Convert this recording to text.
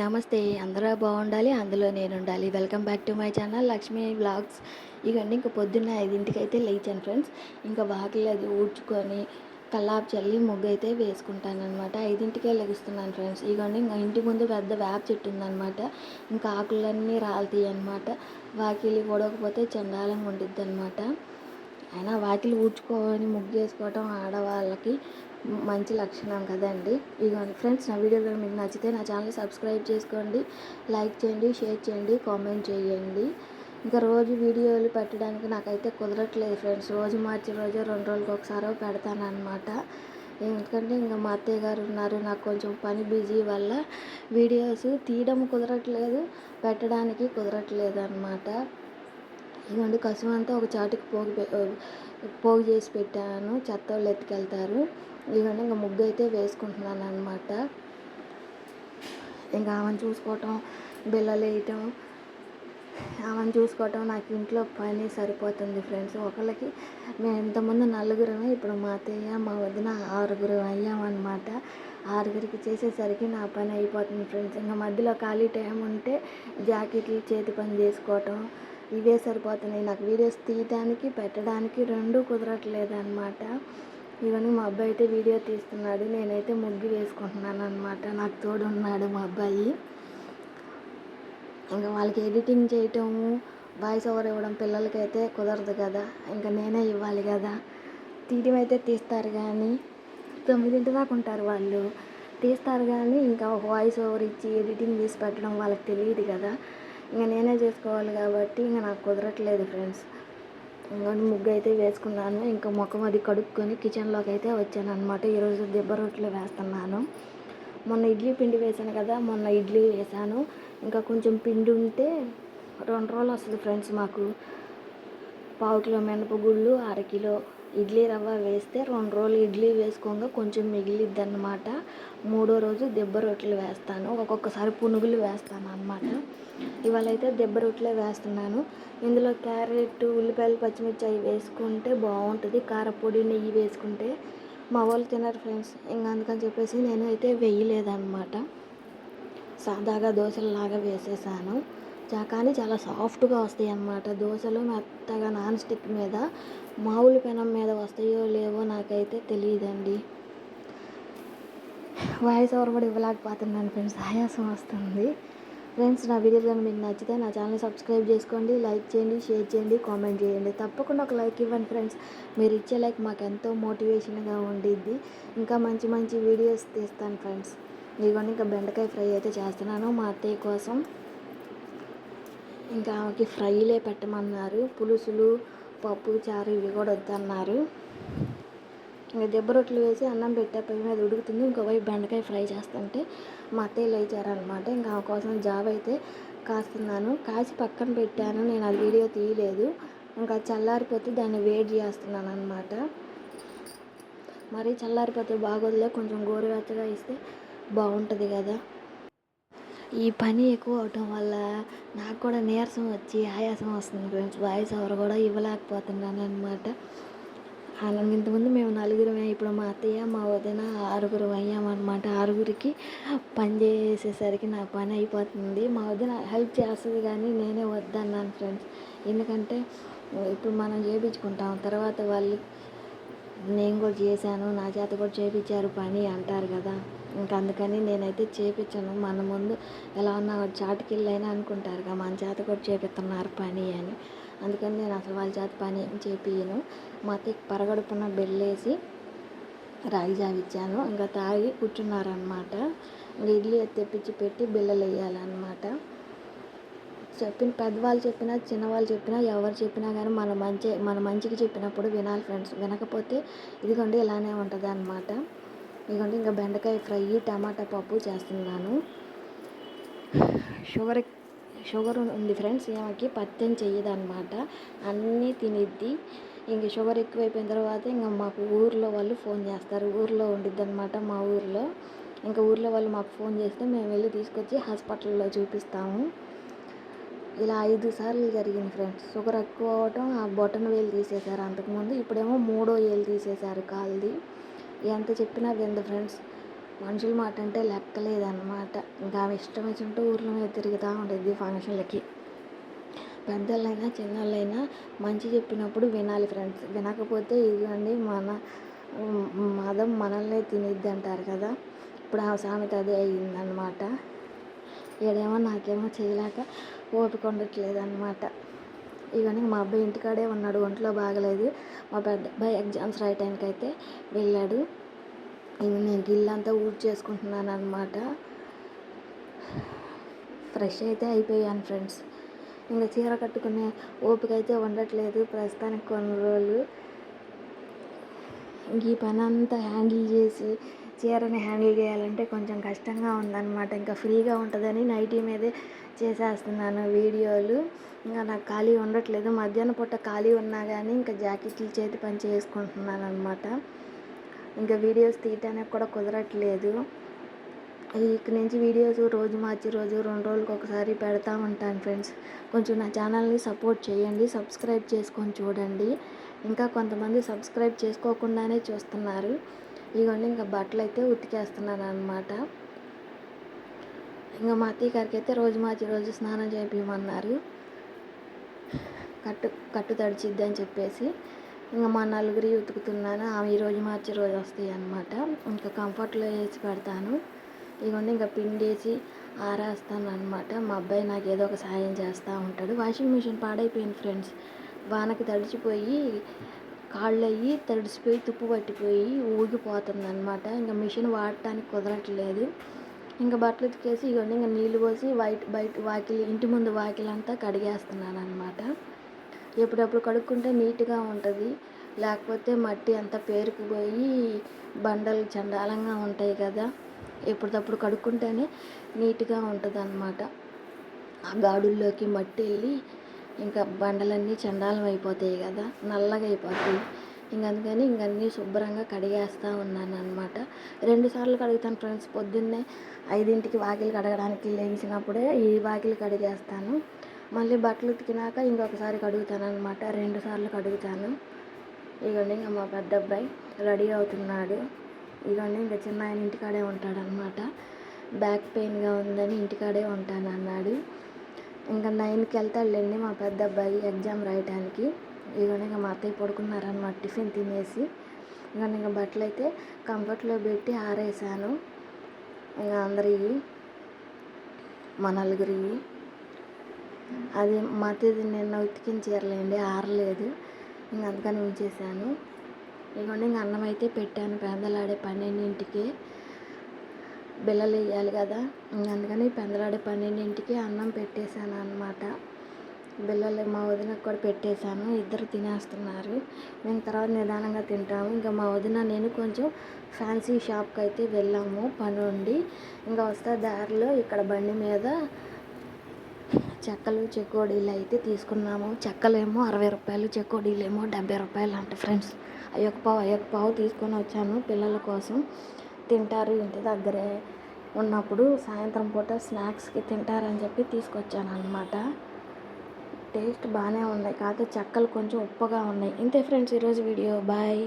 నమస్తే. అందరూ బాగుండాలి అందులో నేను ఉండాలి welcome back to my channel Lakshmi blogs ఇవన్నీ ఇంకా పొద్దున్న ఐదింటికి అయితే లేచాను ఫ్రెండ్స్. ఇంకా వాకిలి అది ఊడ్చుకొని కల్లాపు చల్లి ముగ్గు అయితే వేసుకుంటాను అనమాట ఐదింటికే లెగుస్తున్నాను ఫ్రెండ్స్. ఇవన్నీ ఇంకా ఇంటి ముందు పెద్ద వేప చెట్టు ఉందన్నమాట. ఇంకా ఆకులన్నీ రాలుతాయి అనమాట వాకిలి పొడవకపోతే చండాలంగా ఉండిద్ది అనమాట అయినా వాకిలి ఊడ్చుకొని ముగ్గు వేసుకోవటం ఆడవాళ్ళకి మంచి లక్షణం కదండి. ఇదిగోండి ఫ్రెండ్స్ నా వీడియో మీకు నచ్చితే నా ఛానల్ సబ్స్క్రైబ్ చేసుకోండి లైక్ చేయండి షేర్ చేయండి కామెంట్ చేయండి. ఇంకా రోజు వీడియోలు పెట్టడానికి నాకైతే కుదరట్లేదు ఫ్రెండ్స్. రోజు మార్చి రోజు రెండు రోజులకి ఒకసారి పెడతానమాట ఎందుకంటే ఇంకా మా అత్తయ్య గారు ఉన్నారు నాకు కొంచెం పని బిజీ వల్ల వీడియోస్ తీయడం కుదరట్లేదు పెట్టడానికి కుదరట్లేదు అనమాట ఇదిగోండి కసువు అంతా ఒక చాటుకి పోగు పోగు చేసి పెట్టాను. చెత్త వాళ్ళు ఎత్తుకెళ్తారు. ఇదిగోండి ఇంకా ముగ్గు అయితే వేసుకుంటున్నాను అనమాట ఇంకా ఆమెను చూసుకోవటం బిల్లలు వేయటం ఆమెను చూసుకోవటం నాకు ఇంట్లో పని సరిపోతుంది ఫ్రెండ్స్. ఒకళ్ళకి మేము ఇంతకుముందు నలుగురమే ఇప్పుడు మా అత్తయ్య మా వదిన ఆరుగురు అయ్యామన్నమాట. ఆరుగురికి చేసేసరికి నా పని అయిపోతుంది ఫ్రెండ్స్. ఇంకా మధ్యలో ఖాళీ టైం ఉంటే జాకెట్లు చేతి పని చేసుకోవటం ఇవే సరిపోతున్నాయి. నాకు వీడియోస్ తీయడానికి పెట్టడానికి రెండు కుదరట్లేదు అనమాట ఇవన్నీ మా అబ్బాయి అయితే వీడియో తీస్తున్నాడు. నేనైతే ముగ్గు వేసుకుంటున్నాను అనమాట నాకు తోడు ఉన్నాడు మా అబ్బాయి. ఇంకా వాళ్ళకి ఎడిటింగ్ చేయటము వాయిస్ ఓవర్ ఇవ్వడం పిల్లలకైతే కుదరదు కదా. ఇంకా నేనే ఇవ్వాలి కదా. తీయడం అయితే తీస్తారు కానీ తొమ్మిదింటి దాకా ఉంటారు వాళ్ళు. తీస్తారు కానీ ఇంకా వాయిస్ ఓవర్ ఇచ్చి ఎడిటింగ్ చేసి పెట్టడం వాళ్ళకి తెలియదు కదా. ఇంకా నేనే చేసుకోవాలి కాబట్టి ఇంకా నాకు కుదరట్లేదు ఫ్రెండ్స్. ఇంకా ముగ్గు అయితే వేసుకున్నాను. ఇంకా ముఖం అది కడుక్కొని కిచెన్లోకి అయితే వచ్చాను అనమాట ఈరోజు దెబ్బ రొట్టెలు వేస్తున్నాను. మొన్న ఇడ్లీ పిండి వేసాను కదా మొన్న ఇడ్లీ వేసాను ఇంకా కొంచెం పిండి ఉంటే రెండు రోజులు వస్తుంది ఫ్రెండ్స్ మాకు. పావు కిలో మినపగుళ్ళు అరకిలో ఇడ్లీ రవ్వ వేస్తే రెండు రోజులు ఇడ్లీ వేసుకోగా కొంచెం మిగిలిద్ది అనమాట మూడో రోజు దెబ్బ రొట్టెలు వేస్తాను. ఒక్కొక్కసారి పునుగులు వేస్తాను అనమాట ఇవాళ అయితే దెబ్బ రొట్టెలే వేస్తున్నాను. ఇందులో క్యారెట్ ఉల్లిపాయలు పచ్చిమిర్చి అవి వేసుకుంటే బాగుంటుంది. కారపొడి నెయ్యి వేసుకుంటే మా వాళ్ళు తినరు ఫ్రెండ్స్. ఇంకా అందుకని చెప్పేసి నేను అయితే వేయలేదన్నమాట. సాదాగా దోశలలాగా వేసేసాను. కానీ చాలా సాఫ్ట్గా వస్తాయి అన్నమాట దోశలు మెత్తగా నాన్ స్టిక్ మీద మామూలు పెనం మీద వస్తాయో లేవో నాకైతే తెలియదండి. వాయిస్ ఓవర్ కూడా ఇవ్వలేకపోతున్నాను ఫ్రెండ్స్. ఆయాసం వస్తుంది. ఫ్రెండ్స్ నా వీడియో కానీ మీకు నచ్చితే నా ఛానల్ సబ్స్క్రైబ్ చేసుకోండి లైక్ చేయండి షేర్ చేయండి కామెంట్ చేయండి. తప్పకుండా ఒక లైక్ ఇవ్వండి ఫ్రెండ్స్. మీరు ఇచ్చే లైక్ మాకు ఎంతో మోటివేషన్గా ఉండిద్ది. ఇంకా మంచి మంచి వీడియోస్ తీస్తాను ఫ్రెండ్స్. ఇదిగోండి ఇంకా బెండకాయ ఫ్రై అయితే చేస్తున్నాను మా అత్తయ్య కోసం. ఇంకా ఆమెకి ఫ్రైలే పెట్టమన్నారు. పులుసులు పప్పు చారు ఇవి కూడా వద్దన్నారు. ఇంకా దెబ్బ రొట్టెలు వేసి అన్నం పెట్టే పొయ్యి మీద ఉడుకుతుంది. ఇంకోవైపు బెండకాయ ఫ్రై చేస్తుంటే మా అత్తయ్య లేచారనమాట ఇంకా ఆమె కోసం జాబ్ అయితే కాస్తున్నాను. కాసి పక్కన పెట్టాను. నేను అది వీడియో తీయలేదు. ఇంకా చల్లారిపోతే దాన్ని వేడి చేస్తున్నాను అనమాట మరీ చల్లారిపోతే బాగోదులే కొంచెం గోరువెచ్చగా ఇస్తే బాగుంటుంది కదా. ఈ పని ఎక్కువ అవటం వల్ల నాకు కూడా నీరసం వచ్చి ఆయాసం వస్తుంది. ఫ్రెండ్స్ వాయిస్ ఎవరు కూడా ఇవ్వలేకపోతున్నాను అనమాట ఇంతకుముందు మేము నలుగురు ఇప్పుడు మా అత్తయ్య మా వదిన ఆరుగురు అయ్యామన్నమాట ఆరుగురికి పని చేసేసరికి నా పని అయిపోతుంది. మా వదిన హెల్ప్ చేస్తుంది కానీ నేనే వద్దన్నాను ఫ్రెండ్స్. ఎందుకంటే ఇప్పుడు మనం చేయించుకుంటాం తర్వాత వాళ్ళు నేను కూడా చేశాను. నా చేత కూడా చేయించారు పని అంటారు కదా. ఇంకా అందుకని నేనైతే చేపించను. మన ముందు ఎలా ఉన్నా చాటుకెళ్ళైనా అనుకుంటారు కదా మన చేత కూడా చేపిస్తున్నారు పని అని. అందుకని నేను అసలు వాళ్ళ చేత పని చేపియను మా అత్తకి పరగడుపున బెల్లేసి రాగి ఇంకా తాగి కూర్చున్నారనమాట ఇడ్లీ తెప్పించి పెట్టి బిల్లలు వేయాలన్నమాట. చెప్పిన పెద్దవాళ్ళు చెప్పినా చిన్నవాళ్ళు చెప్పినా ఎవరు చెప్పినా కానీ మన మంచి మన మంచికి చెప్పినప్పుడు వినాలి ఫ్రెండ్స్ వినకపోతే ఇదిగోండి ఇలానే ఉంటుంది అనమాట ఇదిగోండి ఇంకా బెండకాయ ఫ్రై టమాటా పప్పు చేస్తున్నాను. షుగర్ షుగర్ ఉంది ఫ్రెండ్స్ ఏమకి పత్యం చెయ్యదు అనమాట అన్నీ తినిద్ది. ఇంక షుగర్ ఎక్కువైపోయిన తర్వాత ఇంకా మాకు ఊర్లో వాళ్ళు ఫోన్ చేస్తారు. ఊర్లో ఉండిద్ది అనమాట మా ఊర్లో. ఇంకా ఊర్లో వాళ్ళు మాకు ఫోన్ చేస్తే మేము వెళ్ళి తీసుకొచ్చి హాస్పిటల్లో చూపిస్తాము. ఇలా ఐదు సార్లు జరిగింది ఫ్రెండ్స్. షుగర్ ఎక్కువ అవ్వటం ఆ బొటన్ వేలు తీసేశారు అంతకుముందు. ఇప్పుడేమో మూడో వేలు తీసేశారు కాల్ది. ఎంత చెప్పినా విందు ఫ్రెండ్స్. మనుషుల మాట అంటే లెక్కలేదన్నమాట. ఇంకా ఆమె ఇష్టం వచ్చినట్టు ఊర్లో మీద తిరుగుతూ ఉండేది ఫంక్షన్లకి. పెద్దోళ్ళైనా చిన్నోళ్ళైనా మంచి చెప్పినప్పుడు వినాలి ఫ్రెండ్స్. వినకపోతే ఇదిగోండి మన మదం మనల్నే తినిద్ది అంటారు కదా. ఇప్పుడు ఆ సామెత అదే అయ్యిందనమాట ఈడేమో నాకేమో చేయలేక ఓపిక ఉండట్లేదు అనమాట ఇవన్నీ మా అబ్బాయి ఇంటికాడే ఉన్నాడు ఒంట్లో బాగలేదు. మా పెద్ద అబ్బాయి ఎగ్జామ్స్ రాయటానికి అయితే వెళ్ళాడు. ఇవి నేను గిల్లంతా ఊడ్ చేసుకుంటున్నాను అనమాట ఫ్రెష్ అయితే అయిపోయాను ఫ్రెండ్స్. ఇంకా చీర కట్టుకునే ఓపిక అయితే ఉండట్లేదు. ప్రస్తుతానికి కొన్ని రోజులు ఇంక ఈ పని అంతా హ్యాండిల్ చేసి చీరని హ్యాండిల్ చేయాలంటే కొంచెం కష్టంగా ఉందన్నమాట. ఇంకా ఫ్రీగా ఉంటుందని నైటీ మీదే చేసేస్తున్నాను వీడియోలు. ఇంకా నాకు ఖాళీ ఉండట్లేదు. మధ్యాహ్నం పూట ఖాళీ ఉన్నా కానీ ఇంకా జాకెట్లు చేతి పని చేసుకుంటున్నాను అనమాట ఇంకా వీడియోస్ తీయటానికి కూడా కుదరట్లేదు. ఇక్కడి నుంచి వీడియోస్ రోజు మార్చి రోజు రెండు రోజులకు ఒకసారి పెడతా ఉంటాను ఫ్రెండ్స్. కొంచెం నా ఛానల్ని సపోర్ట్ చేయండి. సబ్స్క్రైబ్ చేసుకొని చూడండి. ఇంకా కొంతమంది సబ్స్క్రైబ్ చేసుకోకుండానే చూస్తున్నారు. ఇదిగోండి ఇంకా బట్టలు అయితే ఉతికేస్తున్నాను అనమాట ఇంకా మా అత్తయ్య గారికి అయితే రోజు మార్చి రోజు స్నానం చేయించమన్నారు కట్టు కట్టు తడిచిద్ది అని చెప్పేసి ఇంకా మా నలుగురి ఉతుకుతున్నాను. ఆమె ఈ రోజు మార్చి రోజు వస్తాయి అనమాట ఇంకా కంఫర్ట్లో వేసి పెడతాను. ఇవన్నీ ఇంకా పిండేసి ఆరేస్తాను అనమాట మా అబ్బాయి నాకు ఏదో ఒక సాయం చేస్తూ ఉంటాడు. వాషింగ్ మిషన్ పాడైపోయింది ఫ్రెండ్స్. వానకి తడిచిపోయి కాళ్ళు అయ్యి తడిసిపోయి తుప్పు పట్టిపోయి ఊగిపోతుంది అనమాట ఇంకా మిషన్ వాడటానికి కుదరట్లేదు. ఇంకా బట్టలు ఉతికేసి ఇవన్నీ ఇంకా నీళ్ళు పోసి వైట్ బయట వాకిలి ఇంటి ముందు వాకిలంతా కడిగేస్తున్నాను అనమాట ఎప్పుడప్పుడు కడుక్కుంటే నీట్గా ఉంటుంది. లేకపోతే మట్టి అంతా పేరుకుపోయి బండలు చండాలంగా ఉంటాయి కదా. ఎప్పటికప్పుడు కడుక్కుంటేనే నీట్గా ఉంటుంది అనమాట ఆ గాడుల్లోకి మట్టి వెళ్ళి ఇంకా బండలన్నీ చండాలం అయిపోతాయి కదా నల్లగా అయిపోతాయి. ఇంక అందుకని ఇంక అన్నీ శుభ్రంగా కడిగేస్తూ ఉన్నాను అనమాట రెండు సార్లు కడుగుతాను ఫ్రెండ్స్ పొద్దున్నే ఐదింటికి వాకిలి కడగడానికి లేచినప్పుడే ఈ వాకిలి కడిగేస్తాను. మళ్ళీ బట్టలు ఉతికినాక ఇంకొకసారి కడుగుతాను అనమాట రెండు సార్లు కడుగుతాను. ఇగోండి ఇంకా మా పెద్ద అబ్బాయి రెడీ అవుతున్నాడు. ఇగోండి ఇంకా చిన్న ఆయన ఇంటికాడే ఉంటాడనమాట బ్యాక్ పెయిన్గా ఉందని ఇంటికాడే ఉంటాను అన్నాడు ఇంకా నైన్కి వెళ్తాడులేండి మా పెద్ద అబ్బాయి ఎగ్జామ్ రాయటానికి. ఇదిగోండి ఇంకా మా అత్తయ్య పడుకున్నారనమాట టిఫిన్ తినేసి. ఇంకా ఇంకా బట్టలు అయితే కంఫర్ట్లో పెట్టి ఆరేసాను. ఇంకా అందరివి మా నలుగురివి అది మా అత్తయ్యది నిన్న ఉతికిన చీరలేండి ఆరలేదు. ఇంక అందుకని ఉంచేసాను. ఇదిగోండి ఇంక అన్నం అయితే పెట్టాను పెద్దలాడే పన్నెండింటికి. బిల్లలు వేయాలి కదా. అందుకని పెందలాడే పన్నెండింటికి అన్నం పెట్టేశాను అనమాట బిల్లలు మా వదినకు కూడా పెట్టేశాను. ఇద్దరు తినేస్తున్నారు. మేము తర్వాత నిదానంగా తింటాము. ఇంకా మా వదిన నేను కొంచెం ఫ్యాన్సీ షాప్కి అయితే వెళ్ళాము పని ఉండి ఇంకా వస్తే దారిలో ఇక్కడ బండి మీద చెక్కలు చెక్కోడీలు అయితే తీసుకున్నాము. చెక్కలేమో అరవై రూపాయలు చెక్కోడీలేమో ఏమో డెబ్బై రూపాయలు అంట ఫ్రెండ్స్. అయ్యొక్క పావు అయ్యొక్క పావు తీసుకొని వచ్చాను పిల్లల కోసం. తింటారు ఇంటి దగ్గరే. ఉన్నప్పుడు సాయంత్రం పూట స్నాక్స్కి తింటారని చెప్పి తీసుకొచ్చాను అనమాట టేస్ట్ బాగానే ఉన్నాయి కాకపోతే చెక్కలు కొంచెం ఉప్పగా ఉన్నాయి. ఇంతే ఫ్రెండ్స్ ఈరోజు వీడియో. బాయ్.